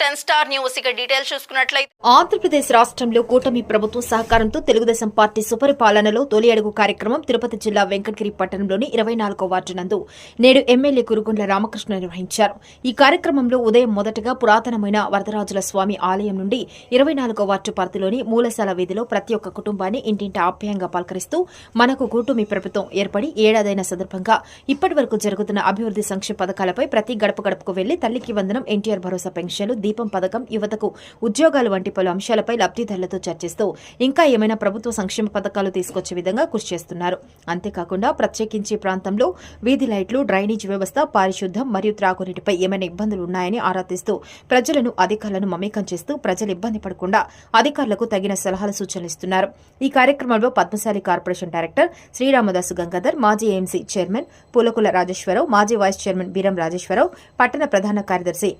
Ten star news. ఇక details చూసుకున్నట్లయితే ఆంధ్రప్రదేశ్ రాష్ట్రంలో కూటమి ప్రభుత్వం సహకారంతో తెలుగుదేశం పార్టీ సుపరిపాలనలో తొలి అడుగు కార్యక్రమం తిరుపతి జిల్లా వెంకటగిరి పట్టణంలోని ఇరవై నాలుగో వార్డు నందు నేడు ఎమ్మెల్యే కురుగుండ్ల రామకృష్ణ నిర్వహించారు. ఈ కార్యక్రమంలో ఉదయం మొదటగా పురాతనమైన వరదరాజుల స్వామి ఆలయం నుండి ఇరవై నాలుగో వార్డు పరిధిలోని మూలశాల వీధిలో ప్రతి ఒక్క కుటుంబాన్ని ఇంటింట ఆప్యాయంగా పలకరిస్తూ మనకు కూటమి ప్రభుత్వం ఏర్పడి ఏడాదైన సందర్భంగా ఇప్పటి వరకు జరుగుతున్న అభివృద్ది సంక్షేమ పథకాలపై ప్రతి గడప గడపకు వెళ్ళి తల్లికి వందనం ఎన్టీఆర్ భరోసా పెన్షన్లు దీపం పథకం యువతకు ఉద్యోగాలు వంటి పలు అంశాలపై లబ్ధిదారులతో చర్చిస్తూ ఇంకా ఏమైనా ప్రభుత్వ సంక్షేమ పథకాలు తీసుకొచ్చే విధంగా కృషి చేస్తున్నారు. అంతేకాకుండా ప్రత్యేకించి ప్రాంతంలో వీధి లైట్లు డ్రైనేజ్ వ్యవస్థ పారిశుద్ధం మరియు త్రాగునీటిపై ఏమైనా ఇబ్బందులు ఉన్నాయని ఆరా తీస్తూ ప్రజలను అధికారులను మమేకం చేస్తూ ప్రజలు ఇబ్బంది పడకుండా అధికారులకు తగిన సలహాలు సూచనలు ఇస్తున్నారు. ఈ కార్యక్రమంలో పద్మశాలి కార్పొరేషన్ డైరెక్టర్ శ్రీరామదాసు గంగాధర్ మాజీ ఏఎంసీ చైర్మన్ పూలకుల రాజేశ్వరరావు మాజీ వైస్ చైర్మన్ బీరం రాజేశ్వరరావు పట్టణ ప్రధాన కార్యదర్శి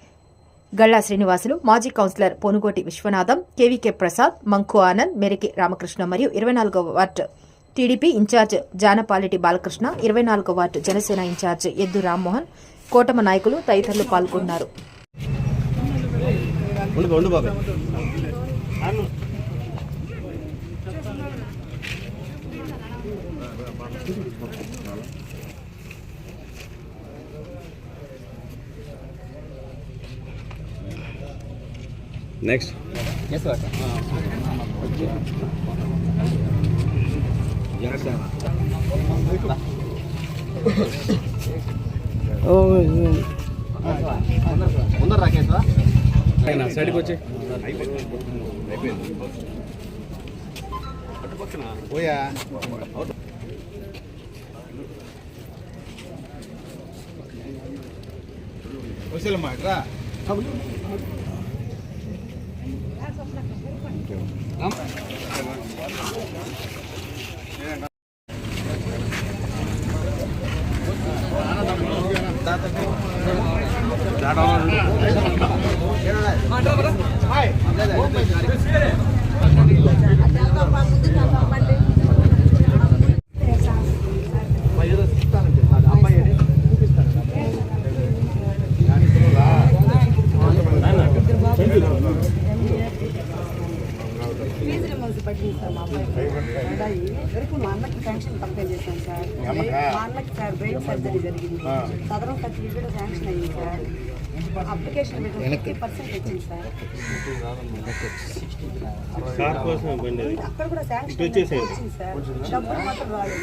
గళ్ళా శ్రీనివాసులు మాజీ కౌన్సిలర్ పొనుగోటి విశ్వనాథం కేవీకే ప్రసాద్ మంకు ఆనంద్ మెరికి రామకృష్ణ మరియు ఇరవై నాలుగవ ward TDP in charge Janapaleti Balakrishna ఇరవై నాలుగవ వార్డు జనసేన ఇన్ఛార్జ్ ఎద్దు రామ్మోహన్ కోటమ నాయకులు తదితరులు పాల్గొన్నారు. నెక్స్ట్ ముందర రాకేష్ సైడ్కి వచ్చి. పోయా. వచ్చేలమ్మా రా. ఫీజు పట్టింది సార్ మా అబ్బాయి మా అన్నకి శాంక్షన్ పక్కన చేశాం సార్ మా అన్నకి సార్ బ్రెయిన్ సర్జరీ జరిగింది సదరం సర్టిఫికేట్ శాంక్షన్ అయ్యింది సార్ అప్లికేషన్ ఫిఫ్టీ పర్సెంట్ వచ్చింది సార్ అక్కడ కూడా శాంక్షన్ వచ్చింది సార్ డబ్బులు మాత్రం రాలేదు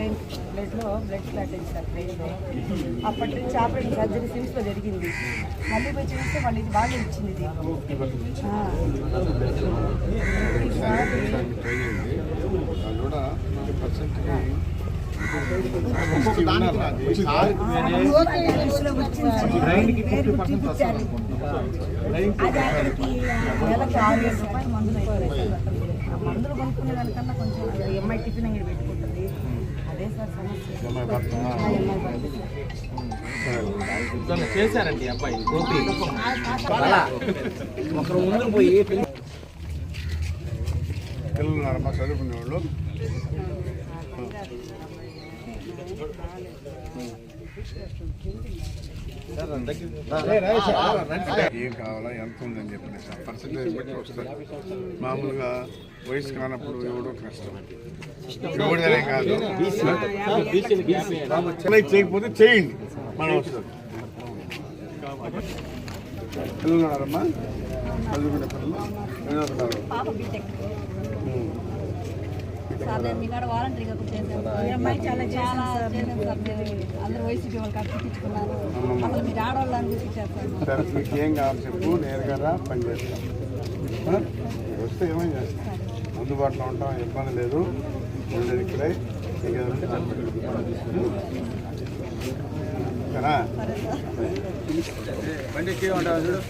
బ్రెయిన్ బ్లడ్లో బ్లడ్ క్లాట్ అయింది సార్ బ్రెయిన్లో. అప్పటి నుంచి ఆపరేషన్ సర్జరీ సిమ్స్లో జరిగింది మళ్ళీ పోయి చూస్తే మళ్ళీ ఇది బాగా ఇచ్చింది ఇది. అది అక్కడికి నెలకు ఆరు వేల రూపాయలు మందులు అయిపోయాయి మందులు కొనుక్కునే దానికన్నా కొంచెం ఎంఐ టిఫిన్ అయ్యి పెట్టుకుంటుంది చేశారండి అబ్బాయి గోపి పిల్లలు ఉన్నారమ్మా చదువుకునే వాళ్ళు ఏం కావాలా ఎంత ఉందని చెప్పేసి పర్సంటేజ్ బట్టి వస్తుంది. మామూలుగా వయసు కానప్పుడు ఎవడో కష్టం. ఎవడనే కాదు. చేయకపోతే చేయండి. మనం వస్తుంది. పిల్లలు ఉన్నారమ్మా చదువుకునే పిల్లలు వాలంటరీగా అమ్మాయి చాలా అందరు వైసీపీ అసలు మీరు సార్ మీకు ఏం కావాలి చెప్పు. నేరుగా పని చేస్తాం? వస్తే ఏమేం చేస్తాం? అందుబాటులో ఉంటాం ఇబ్బంది లేదు. ఉండేది ఇక్కడే. బండి ఉంటావు చూడు.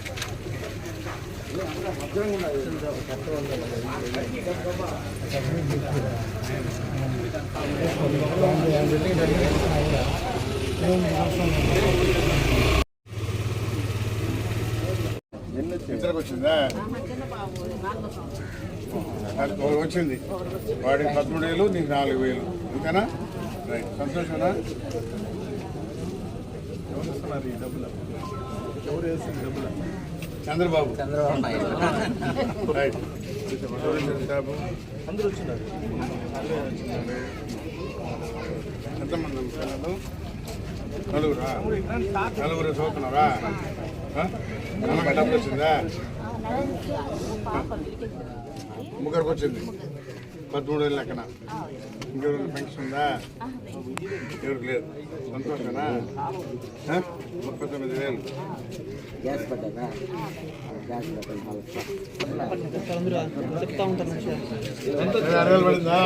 ఇద్దరికి వచ్చిందా అది వచ్చింది. వాడికి పదమూడు వేలు నీకు నాలుగు వేలు. ఇంకానా రైట్. సంతోషమా ఎవరు వస్తున్నారు ఈ డబ్బులు? ఎవరు వేస్తుంది డబ్బులు? చంద్రబాబు. చంద్రబాబు అందరూ వచ్చినారు. ఎంతమంది పిల్లలు నలుగురా? నలుగురు చదువుతున్నారా? ఆ? అమ్మకి డబ్బులు వచ్చిందా? ముగ్గురికి వచ్చింది. పదమూడు వేలు లెక్కన. ఇంకెవరికి పెన్షన్ ఉందా? ఎవరికి లేదు. సంతోషమేనా? ఆ? ముప్పై తొమ్మిది వేలు. గ్యాస్ పడ్డాక గ్యాస్ అరవై వేలు పడిందా?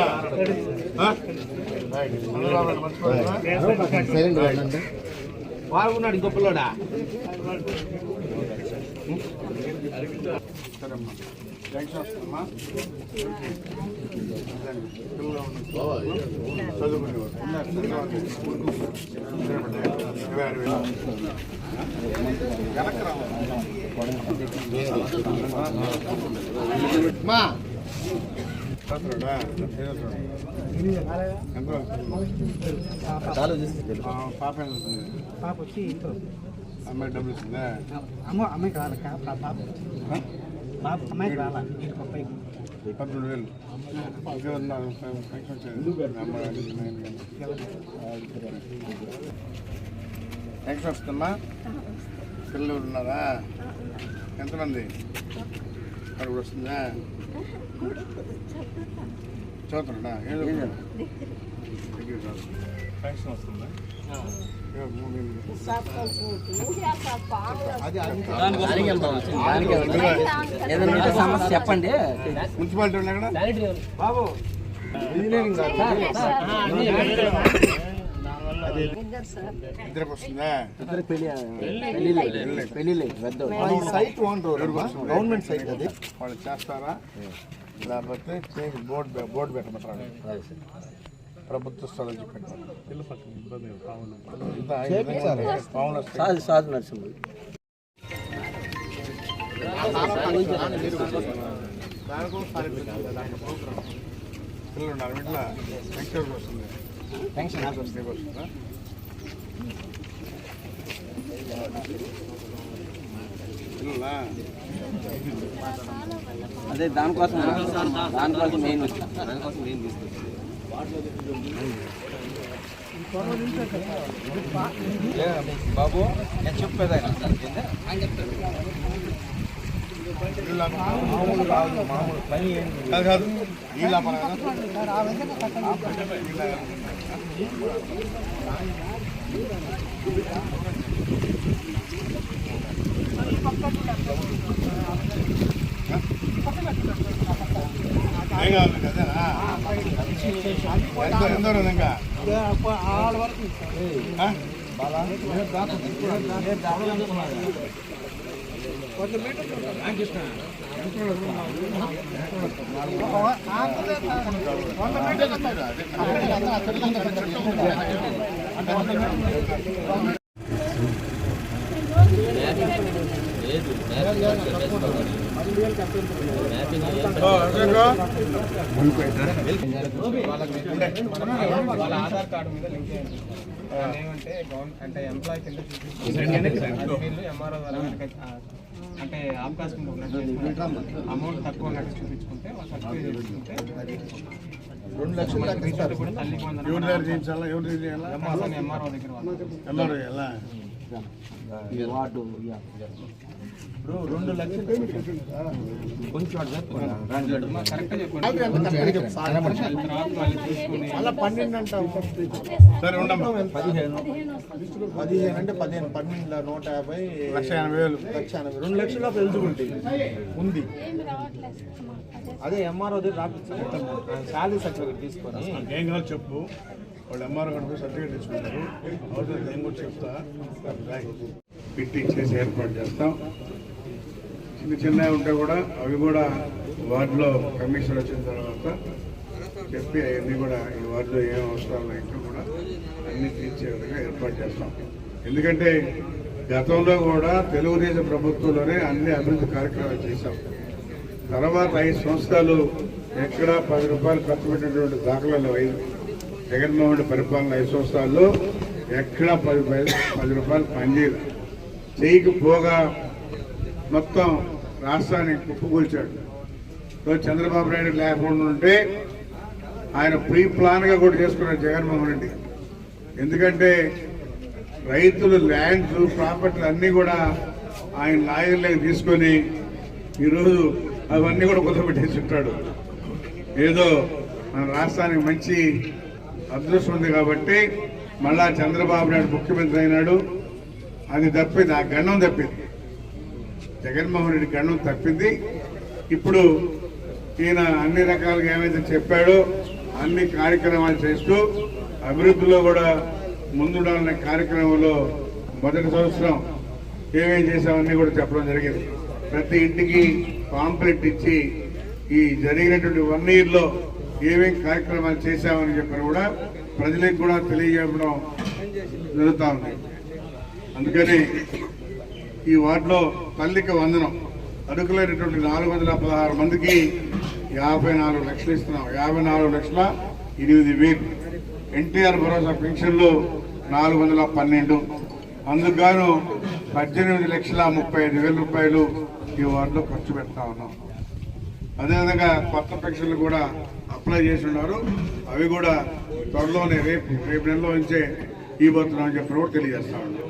మర్చిపోయారా? బాగున్నాడు ఇంకో పిల్లోడా? సరేమ్మా. థ్యాంక్స్ వస్తుందమ్మా పిల్లలు చదువుకునేవారు మా పాప పాప వచ్చి అమ్మాయి డబ్బులు ఇస్తుందా అమ్మ అమ్మాయికి రాలక పాప పాప అమ్మాయికి రాలా ఇంటి పప్పాయికి వేలు ఇంకేమన్నా వస్తుందమ్మా పిల్లలు ఉన్నారా ఎంతమంది అడుగు కూడా వస్తుందా చదువుతున్నా ఏదో పెన్షన్ వస్తుందా. ఏదైనా సమస్య చెప్పండి మున్సిపాలిటీ బాబు. ఇంజనీరింగ్ సైట్ గవర్నమెంట్ సైట్ అది. వాళ్ళు చేస్తారా? లేకపోతే చేసి బోర్డు బోర్డు పెట్టమంటారు? ప్రభుత్వ స్థలం చెప్పండి. సాధు నరసింహుడు పిల్లలు ఉన్నారు ఇంట్లో పెన్షన్ వస్తుంది పెన్షన్ వస్తుంది వస్తుందా పిల్లలా అదే దానికోసం దానికోసం మెయిన్ దానికోసం మెయిన్ తీసుకొచ్చి బాబు నేను చెప్పేదా ఇల్లు మామూలు కాదు మామూలు పని కాదు కాదు ఈ లాభం కదా కావాలి కదా? ఎంత ఉంది ఇంకా? అదేంగా? వాళ్ళ ఆధార్ కార్డు మీద లింక్ చేయండి. దాన్ని ఏమంటే గవర్నమెంట్ అంటే ఎంప్లాయీ కింద వీళ్ళు ఎంఆర్ఓ ద్వారా అంటే అవకాశం అమౌంట్ తక్కువ ఉన్నట్టు చూపించుకుంటే సర్టిఫికేట్ చేసుకుంటే రెండు లక్షలు రీఛార్జ్ కూడా తల్లికి వందనం ఎవరి దగ్గర చేయించాలా ఎవరి దగ్గర ఎంఆర్ఓ దగ్గర వాళ్ళు. ఎల్లరు ఎలా వార్డు ఇప్పుడు రెండు లక్షలు కొంచెం పదిహేను. పదిహేను అంటే పదిహేను పన్నెండు నూట యాభై లక్ష ఎనభై వేలు. లక్ష ఎనభై. రెండు లక్షల ఎలిజిబిలిటీ ఉంది. అదే ఎంఆర్ఓ దగ్గర రాపించాను శాలరీ సర్టిఫికేట్ తీసుకొని. ఏం కావాలి చెప్పు. వాళ్ళు ఎంఆర్ గారు సర్టిఫికేట్ తీసుకుంటారు అవసరం నేను కూడా చెప్తా. రాయ్. చేసి ఏర్పాటు చేస్తాం. చిన్న చిన్నవి ఉంటే కూడా అవి కూడా వార్డులో కమిషన్ వచ్చిన తర్వాత చెప్పి అవన్నీ కూడా ఈ వార్డులో ఏం అవసరాలు ఇంకా కూడా అన్ని తీర్చే విధంగా ఏర్పాటు చేస్తాం. ఎందుకంటే గతంలో కూడా తెలుగుదేశం ప్రభుత్వంలోనే అన్ని అభివృద్ధి కార్యక్రమాలు చేశాం. తర్వాత ఐదు సంవత్సరాలు ఎక్కడ పది రూపాయలు ఖర్చు పెట్టినటువంటి దాఖలాలు ఐదు జగన్మోహన్ రెడ్డి పరిపాలన ఐదు సంవత్సరాల్లో ఎక్కడా పది పై- పది రూపాయలు పనిచేయదు చేయకపోగా మొత్తం రాష్ట్రాన్ని కుప్పకూల్చాడు చంద్రబాబు నాయుడు లేకుండా ఉంటే ఆయన ప్రీ ప్లాన్గా కూడా చేసుకున్నాడు జగన్మోహన్ రెడ్డి. ఎందుకంటే రైతులు ల్యాండ్స్ ప్రాపర్టీలు అన్నీ కూడా ఆయన లాయర్లకు తీసుకొని ఈరోజు అవన్నీ కూడా కుదరబెట్టేసి ఉంటాడు. ఏదో మన రాష్ట్రానికి మంచి అదృష్టం ఉంది కాబట్టి మళ్ళా చంద్రబాబు నాయుడు ముఖ్యమంత్రి అయినాడు. అది తప్పింది ఆ గండం తప్పింది. జగన్మోహన్ రెడ్డి గండం తప్పింది. ఇప్పుడు ఈయన అన్ని రకాలుగా ఏమైతే చెప్పాడో అన్ని కార్యక్రమాలు చేస్తూ అభివృద్ధిలో కూడా ముందుండాలనే కార్యక్రమంలో మొదటి సంవత్సరం ఏమేం చేశామని కూడా చెప్పడం జరిగింది. ప్రతి ఇంటికి పాంప్లెట్ ఇచ్చి ఈ జరిగినటువంటి వన్ ఇయర్లో ఏమేం కార్యక్రమాలు చేశామని చెప్పని కూడా ప్రజలకు కూడా తెలియజేయడం జరుగుతూ ఉంది. అందుకని ఈ వార్డులో తల్లికి వందనం అడుగులైనటువంటి నాలుగు వందల పదహారు మందికి యాభై నాలుగు లక్షలు ఇస్తున్నాం. యాభై నాలుగు లక్షల ఎనిమిది వేలు. ఎన్టీఆర్ భరోసా పెన్షన్లు నాలుగు వందల పన్నెండు. అందుకు పద్దెనిమిది లక్షల ముప్పై ఐదు వేల రూపాయలు ఈ వార్డులో ఖర్చు పెడతా ఉన్నాం. అదేవిధంగా కొత్త పెన్షన్లు కూడా అప్లై చేసి ఉన్నారు. అవి కూడా త్వరలోనే రేపు రేపు నెలలో నుంచే ఇవ్వబోతున్నామని చెప్పి కూడా తెలియజేస్తా ఉన్నాం.